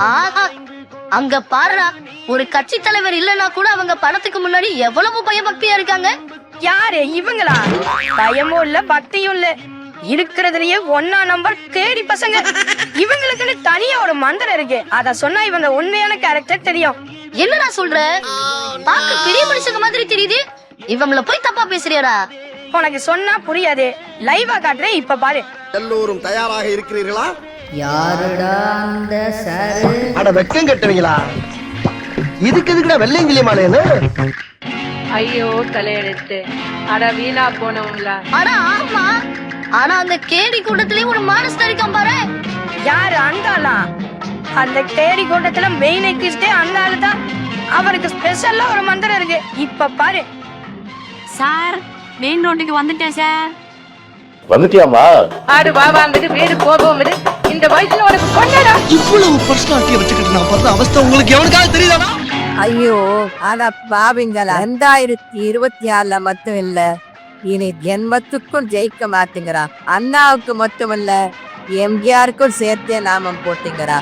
ஆஹா அங்க பாருடா ஒரு கட்சி தலைவர் இல்லனா கூட அவங்க படத்துக்கு முன்னாடி எவ்வளவு பயபக்தியா இருக்காங்க? யாரு இவங்களா? பயமும் இல்ல பக்தியும் இல்ல. இருக்கிறதுலயே ஒன்னா நம்பர் கேடி பசங்க. இவங்களுக்குன்னு தனியா ஒரு மந்திரம் இருக்கு. அத சொன்னா இவங்க உண்மையான கேரக்டர் தெரியும். என்னடா சொல்ற? பார்க்க பெரிய மனுஷங்க மாதிரி தெரியுது. இவங்கள போய் தப்பா பேசுறியாடா? உனக்கு சொன்னா புரியாது. லைவா காட்டுறேன் இப்ப பாரு. எல்லோரும் தயாராக இருக்கிறீர்களா? யாருடா அந்த சாரு? அட வெக்கம் கட்டுவீங்களா? இதுக்கு எதுக்குடா வெள்ளையங்கிலி மாலைன்னு? ஐயோ தலையெழுத்து. அட வீணா போனவங்களா ஆனா ஆமா. ஆனா அந்த கேடி கூட்டத்திலயும் ஒரு மானஸ்டர் இருக்கான் பாரு. யாரு? அந்த ஆளா அந்த கேடி கூட்டத்துல மெயின் எக்கிஸ்டே அந்த ஆளு தான். அவருக்கு ஸ்பெஷலா ஒரு மந்திரம் இருக்கு. இப்ப பாரு. சார் மெயின் ரோட்டுக்கு வந்துட்டேன் சார். வந்துட்டியாமா ஆடு பாபா வந்துட்டு வீடு போகும் இந்த வயசுல உனக்கு கொண்டாடா இவ்வளவு பர்சனாலிட்டியை வச்சுக்கிட்டு நான் பார்த்த அவஸ்தை உங்களுக்கு எவனுக்காவது தெரியுதாடா? ஐயோ ஆனா பாவிங்களா ரெண்டாயிரத்தி இருபத்தி ஆறுல மட்டும் இல்ல இனி ஜென்மத்துக்கும் ஜெயிக்க மாட்டேங்கிறா. அண்ணாவுக்கு மட்டும் இல்ல எம்ஜிஆருக்கும் சேர்த்தே நாமம் போட்டுங்கிறா.